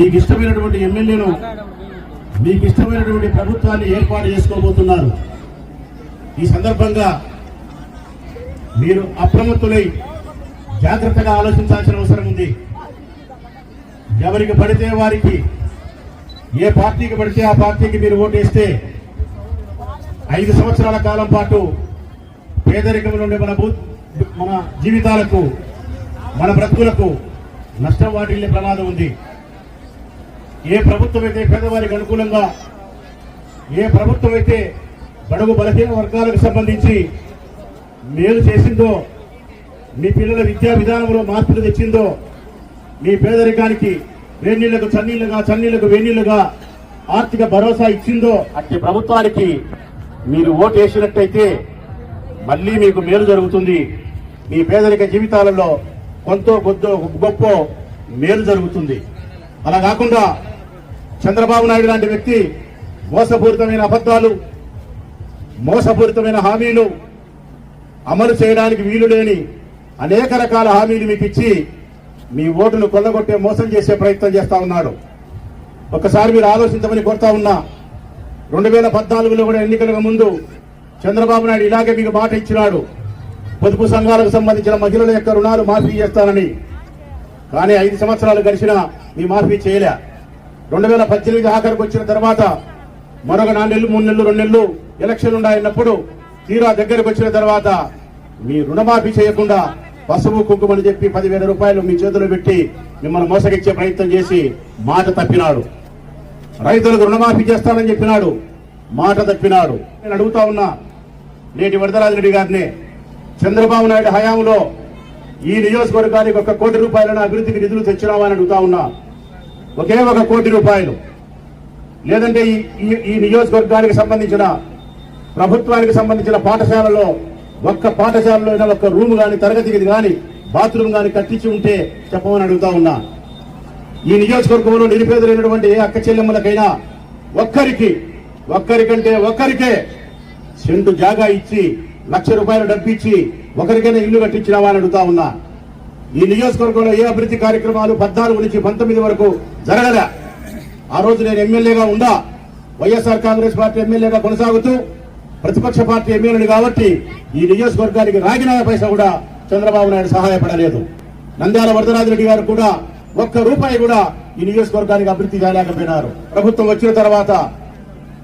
మీకు ఇష్టమైనటువంటి ఎమ్మెల్యేలు మీకు ఇష్టమైనటువంటి ప్రభుత్వాన్ని ఏర్పాటు చేసుకోబోతున్నారు. ఈ సందర్భంగా మీరు అప్రమత్తులై జాగ్రత్తగా ఆలోచించాల్సిన అవసరం ఉంది. ఎవరికి పడితే వారికి ఏ పార్టీకి పడితే ఆ పార్టీకి మీరు ఓటేస్తే ఐదు సంవత్సరాల కాలం పాటు పేదరికం నుండి మన భూ మన జీవితాలకు మన బ్రతుకులకు నష్టం వాటిల్లే ప్రమాదం ఉంది. ఏ ప్రభుత్వం అయితే పేదవారికి అనుకూలంగా ఏ ప్రభుత్వం అయితే బడుగు బలహీన వర్గాలకు సంబంధించి మేలు చేసిందో మీ పిల్లల విద్యా విధానంలో మార్పులు తెచ్చిందో మీ పేదరికానికి వేణీళ్ళకు చన్నీళ్ళుగా చన్నీళ్ళకు వేణీళ్ళుగా ఆర్థిక భరోసా ఇచ్చిందో అట్టి ప్రభుత్వానికి మీరు ఓటు వేసినట్టయితే మళ్ళీ మీకు మేలు జరుగుతుంది. మీ పేదరిక జీవితాలలో కొంత గొప్ప మేలు జరుగుతుంది. అలా కాకుండా చంద్రబాబు నాయుడు లాంటి వ్యక్తి మోసపూరితమైన అబద్ధాలు మోసపూరితమైన హామీలు అమలు చేయడానికి వీలు లేని అనేక రకాల హామీలు మీకు ఇచ్చి మీ ఓటును కొల్లగొట్టే మోసం చేసే ప్రయత్నం చేస్తా ఉన్నాడు. ఒకసారి మీరు ఆలోచించమని కోరుతా ఉన్నా రెండు వేల పద్నాలుగులో కూడా ఎన్నికలకు ముందు చంద్రబాబు నాయుడు ఇలాగే మీకు మాట ఇచ్చినాడు. పొదుపు సంఘాలకు సంబంధించిన మహిళల యొక్క రుణాలు మాఫీ చేస్తానని. కానీ ఐదు సంవత్సరాలు గడిచినా మీ మాఫీ చేయలే. రెండు వేల పద్దెనిమిది ఆఖరికి వచ్చిన తర్వాత మరొక నాలుగు నెలలు మూడు నెలలు రెండు నెలలు ఎలక్షన్ ఉన్నాయన్నప్పుడు తీరా దగ్గరకు వచ్చిన తర్వాత మీ రుణమాఫీ చేయకుండా పసుపు కుంకుమని చెప్పి పదివేల రూపాయలు మీ చేతిలో పెట్టి మిమ్మల్ని మోసగిచ్చే ప్రయత్నం చేసి మాట తప్పినాడు. రైతులకు రుణమాఫీ చేస్తానని చెప్పినాడు. మాట తప్పినాడు. నేను అడుగుతా ఉన్నా నేటి వరదరాజరెడ్డి గారిని చంద్రబాబు నాయుడు హయాంలో ఈ నియోజకవర్గానికి ఒక కోటి రూపాయలను అభివృద్ధికి నిధులు తెచ్చినామని అడుగుతా ఉన్నా. ఒకే ఒక కోటి రూపాయలు. లేదంటే ఈ- ఈ- నియోజకవర్గానికి సంబంధించిన ప్రభుత్వానికి సంబంధించిన పాఠశాలలో ఒక్క పాఠశాలలో అయినా ఒక్క రూమ్ కానీ తరగతికి కానీ బాత్రూమ్ కానీ కట్టించి ఉంటే చెప్పమని అడుగుతా ఉన్నా. ఈ నియోజకవర్గంలో నిరుపేదలైనటువంటి ఏ అక్క చెల్లెమ్మలకైనా ఒక్కరికి ఒక్కరికంటే ఒక్కరికే సెంటు జాగా ఇచ్చి లక్ష రూపాయలు డబ్బిచ్చి ఒకరికైనా ఇల్లు కట్టించినావా అని అడుగుతా ఉన్నా. ఈ నియోజకవర్గంలో ఏ అభివృద్ధి కార్యక్రమాలు పద్నాలుగు నుంచి పంతొమ్మిది వరకు జరగలే? ఆ రోజు నేను ఎమ్మెల్యేగా ఉండా వైఎస్ఆర్ కాంగ్రెస్ పార్టీ ఎమ్మెల్యేగా కొనసాగుతూ ప్రతిపక్ష పార్టీ ఎమ్మెల్యేలు కాబట్టి ఈ నియోజకవర్గానికి రాగిన పైసా కూడా చంద్రబాబు నాయుడు సహాయపడలేదు. నంద్యాల వరదరాజరెడ్డి గారు కూడా ఒక్క రూపాయి కూడా ఈ నియోజకవర్గానికి అభివృద్ధి చేయలేకపోయినారు ప్రభుత్వం వచ్చిన తర్వాత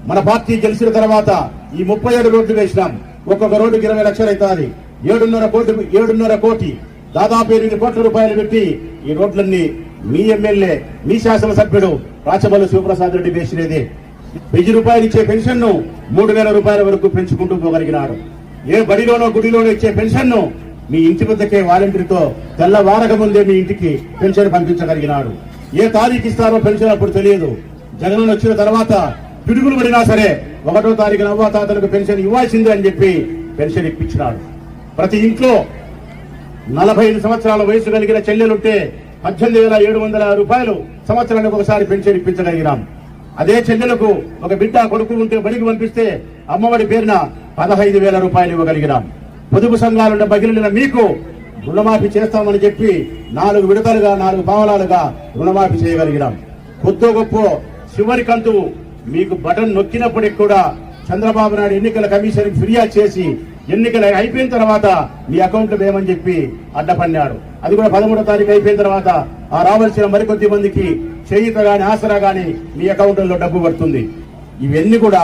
మన పార్టీ గెలిచిన తర్వాత ఈ ముప్పై ఏడు రోడ్లు వేసినాం. ఒక్కొక్క రోడ్డుకి ఇరవై లక్షలు అవుతుంది. ఏడున్నర కోటి ఏడున్నర కోటి దాదాపు ఎనిమిది కోట్ల రూపాయలు పెట్టి ఈ రోడ్లన్నీ మీ ఎమ్మెల్యే మీ శాసనసభ్యుడు రాచబల్లి శివప్రసాద్ రెడ్డి వేసినదే. వెయ్యి రూపాయలు ఇచ్చే పెన్షన్ను మూడు వేల రూపాయల వరకు పెంచుకుంటూ పోగలిగినారు. ఏ బడిలోనో గుడిలోనో ఇచ్చే పెన్షన్ను మీ ఇంటి వద్దకే వాలంటీర్తో తెల్లవారక ముందే మీ ఇంటికి పెన్షన్ పంపించగలిగినాడు. ఏ తారీఖు ఇస్తారో పెన్షన్ అప్పుడు తెలియదు. జగన్ వచ్చిన తర్వాత పిడుగులు పడినా సరే ఒకటో తారీఖున అవ్వాతాతలకు పెన్షన్ ఇవ్వాల్సిందే అని చెప్పి పెన్షన్ ఇప్పించినాడు. ప్రతి ఇంట్లో నలభై ఐదు సంవత్సరాల వయసు కలిగిన చెల్లెలుంటే పద్దెనిమిది వేల ఏడు వందల రూపాయలు సంవత్సరానికి ఒకసారి పెన్షన్ ఇప్పించగలిగినాం. అదే చెల్లెలకు ఒక బిడ్డ కొడుకు ఉంటే బడికి పంపిస్తే అమ్మఒడి పేరున పదహైదు వేల రూపాయలు ఇవ్వగలిగినాం. పొదుపు సంఘాలున్న బగిలిన మీకు రుణమాఫీ చేస్తామని చెప్పి నాలుగు విడతలుగా నాలుగు పావలాలుగా రుణమాఫీ చేయగలిగినాం. కొద్దో గొప్ప చివరి కంతు మీకు బటన్ నొక్కినప్పటికి కూడా చంద్రబాబు నాయుడు ఎన్నికల కమిషన్ ఫిర్యాదు చేసి ఎన్నికలు అయిపోయిన తర్వాత మీ అకౌంట్ వేయమని చెప్పి అడ్డపన్నాడు అది కూడా పదమూడో తారీఖు అయిపోయిన తర్వాత ఆ రావాల్సిన మరికొద్ది మందికి చేయిత గాని ఆసరా గాని మీ అకౌంట్లో డబ్బు పడుతుంది. ఇవన్నీ కూడా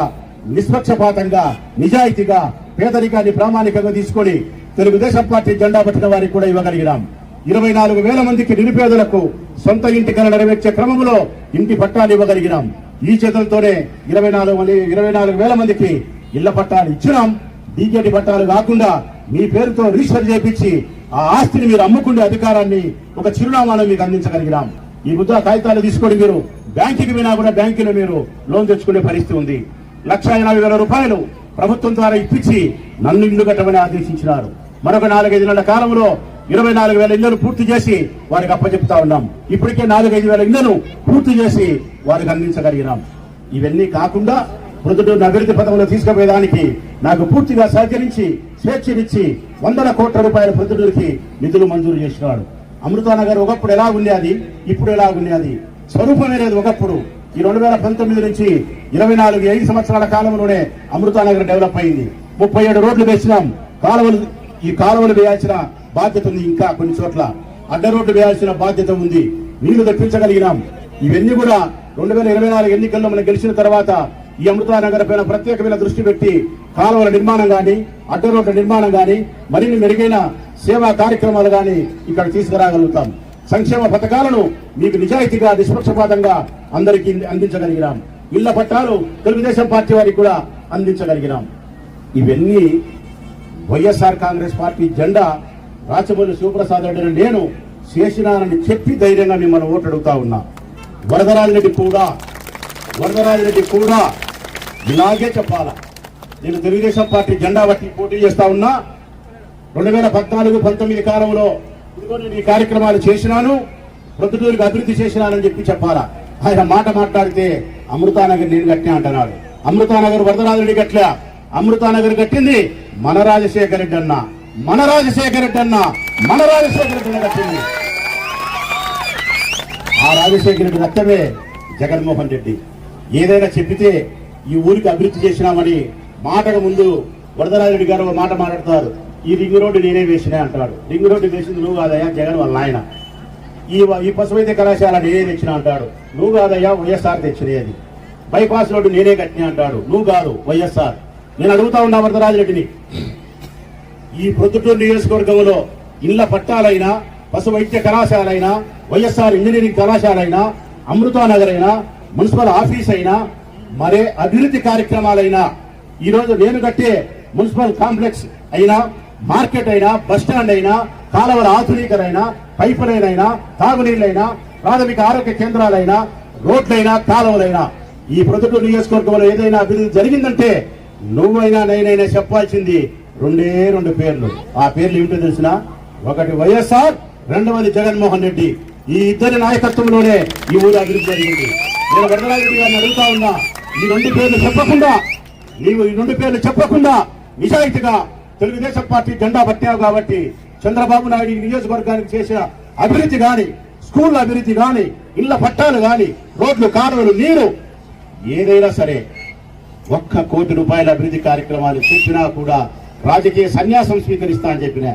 నిష్పక్షపాతంగా నిజాయితీగా పేదరికాన్ని ప్రామాణికంగా తీసుకొని తెలుగుదేశం పార్టీ జెండా పట్టిన వారికి కూడా ఇవ్వగలిగినాం. ఇరవై నాలుగు వేల మందికి నిరుపేదలకు సొంత ఇంటి కల నెరవేర్చే క్రమంలో ఇంటి పట్టాలు ఇవ్వగలిగినాం. ఈ చేతులతోనే ఇరవై నాలుగు ఇరవై నాలుగు వేల మందికి ఇళ్ళ పట్టాలు ఇచ్చినాం. డీకేటి పట్టాలు కాకుండా మీ పేరుతో రిజిస్టర్ చేపించి ఆ ఆస్తిని మీరు అమ్ముకునే అధికారాన్ని ఒక చిరునామాను మీకు అందించగలిగినాం. ఈ ముద్ర కాగితాలు తీసుకొని మీరు బ్యాంకుకి పోయినా కూడా బ్యాంకులో మీరు లోన్ తెచ్చుకునే పరిస్థితి ఉంది. లక్ష ఎనభై వేల రూపాయలు ప్రభుత్వం ద్వారా ఇప్పించి నన్ను ఇల్లు కట్టమని ఆదేశించినారు. మరొక నాలుగైదు నెలల కాలంలో ఇరవై నాలుగు వేల ఇళ్ళను పూర్తి చేసి వారికి అప్పచెప్తా ఉన్నాం. ఇప్పటికే నాలుగైదు వేల ఇళ్ళను పూర్తి చేసి వారికి అందించగలిగినాం. ఇవన్నీ కాకుండా మృదుడు అభివృద్ధి పథంలో తీసుకుపోయేదానికి నాకు పూర్తిగా సహకరించి స్వేచ్ఛనిచ్చి వందల కోట్ల రూపాయల ప్రతినిధులకి నిధులు మంజూరు చేసినాడు. అమృతానగర్ ఒకప్పుడు ఎలా ఉండేది ఇప్పుడు ఎలా ఉండేది స్వరూపమే ఒకప్పుడు. ఈ రెండు వేల పంతొమ్మిది నుంచి ఇరవై నాలుగు ఐదు సంవత్సరాల కాలంలోనే అమృతానగర్ డెవలప్ అయింది. ముప్పై ఏడు రోడ్లు వేసినాం. కాలువలు ఈ కాలువలు వేయాల్సిన బాధ్యత ఉంది ఇంకా కొన్ని చోట్ల. అడ్డ రోడ్లు వేయాల్సిన బాధ్యత ఉంది. నీళ్ళు తెప్పించగలిగినాం. ఇవన్నీ కూడా రెండు వేల ఇరవై నాలుగు ఎన్నికల్లో మనం గెలిచిన తర్వాత ఈ అమృతానగర్ పైన ప్రత్యేకమైన దృష్టి పెట్టి కాలువల నిర్మాణం కానీ అడ్డ రోడ్ల నిర్మాణం కానీ మరిన్ని మెరుగైన సేవా కార్యక్రమాలు కానీ ఇక్కడ తీసుకురాగలుగుతాం. సంక్షేమ పథకాలను మీకు నిజాయితీగా నిష్పక్షపాతంగా అందరికీ అందించగలిగినాం. ఇళ్ళ పట్టాలు తెలుగుదేశం పార్టీ వారికి కూడా అందించగలిగినాం. ఇవన్నీ వైఎస్ఆర్ కాంగ్రెస్ పార్టీ జెండా. రాచమల్లి శివప్రసాద్ రెడ్డిని నేను చేసినానని చెప్పి ధైర్యంగా మిమ్మల్ని ఓటడుగుతా ఉన్నా. ఉన్నా వరదరాజిరెడ్డి కూడా వరదరాజిరెడ్డి కూడా ఇలాగే చెప్పాలా. నేను తెలుగుదేశం పార్టీ జెండా పట్టి పోటీ చేస్తా ఉన్నా. రెండు వేల పద్నాలుగు పంతొమ్మిది కాలంలో ఇదిగో నేను ఈ కార్యక్రమాలు చేసినాను. ప్రొద్దుటూరుకి అభివృద్ధి చేసినానని చెప్పి చెప్పాలా. ఆయన మాట మాట్లాడితే అమృతానగర్ నేను కట్టినా అంటున్నాడు. అమృతానగర్ వరదరాజరెడ్డి గట్లా అమృతానగర్ కట్టింది మన రాజశేఖర రెడ్డి అన్న. మన రాజశేఖర రెడ్డి అన్న. మన రాజశేఖర రెడ్డి కట్టింది. ఆ రాజశేఖర రెడ్డి రక్తమే జగన్మోహన్ రెడ్డి. ఏదైనా చెప్పితే ఈ ఊరికి అభివృద్ధి చేసినామని మాటకు ముందు వరదరాజరెడ్డి గారు ఒక మాట మాట్లాడతారు. ఈ రింగ్ రోడ్డు నేనే వేసినా అంటాడు. రింగ్ రోడ్డు వేసింది నువ్వు కాదయ్యా జగన్ వాళ్ళ నాయన. ఈ ఈ పశువైద్య కళాశాల నేనే తెచ్చిన అంటాడు. నువ్వు కాదయ్యా వైఎస్ఆర్ తెచ్చినది బైపాస్ రోడ్డు నేనే కట్టిన అంటాడు. నువ్వు కాదు వైఎస్ఆర్. నేను అడుగుతా ఉన్నా వరదరాజరెడ్డిని. ఈ ప్రొద్దుటూరు నియోజకవర్గంలో ఇళ్ళ పట్టాలైనా పశు వైద్య కళాశాలైనా వైఎస్ఆర్ ఇంజనీరింగ్ కళాశాల కళాశాలైనా అమృతానగర్ అయినా మున్సిపల్ ఆఫీస్ అయినా మరే అభివృద్ధి కార్యక్రమాలైనా ఈరోజు నేను కట్టే మున్సిపల్ కాంప్లెక్స్ అయినా మార్కెట్ అయినా బస్టాండ్ స్టాండ్ అయినా కాలవల ఆధునీకరైనా పైపు లైన్ అయినా తాగునీళ్ళైనా ప్రాథమిక ఆరోగ్య కేంద్రాలైనా రోడ్లైనా కాలువలైనా ఈ ప్రొద్దుటూరు నియోజకవర్గంలో ఏదైనా అభివృద్ధి జరిగిందంటే నువ్వైనా నేనైనా చెప్పాల్సింది రెండే రెండు పేర్లు. ఆ పేర్లు ఏమిటో తెలిసిన? ఒకటి వైఎస్ఆర్ రెండవది జగన్మోహన్ రెడ్డి. ఈ ఇద్దరి నాయకత్వంలోనే ఈ ఊరు అభివృద్ధి జరిగింది. నేను వరదరాజరెడ్డి గారిని అడుగుతా ఉన్నా ఈ రెండు పేర్లు చెప్పకుండా నీవు ఈ రెండు పేర్లు చెప్పకుండా నిజాయితీగా తెలుగుదేశం పార్టీ జెండా పట్టావు కాబట్టి చంద్రబాబు నాయుడు నియోజకవర్గానికి చేసిన అభివృద్ధి కానీ స్కూల్ అభివృద్ధి కానీ ఇళ్ళ పట్టాలు కానీ రోడ్లు కాలువలు నీరు ఏదైనా సరే ఒక్క కోటి రూపాయల అభివృద్ధి కార్యక్రమాలు చెప్పినా కూడా రాజకీయ సన్యాసం స్వీకరిస్తా అని చెప్పిన.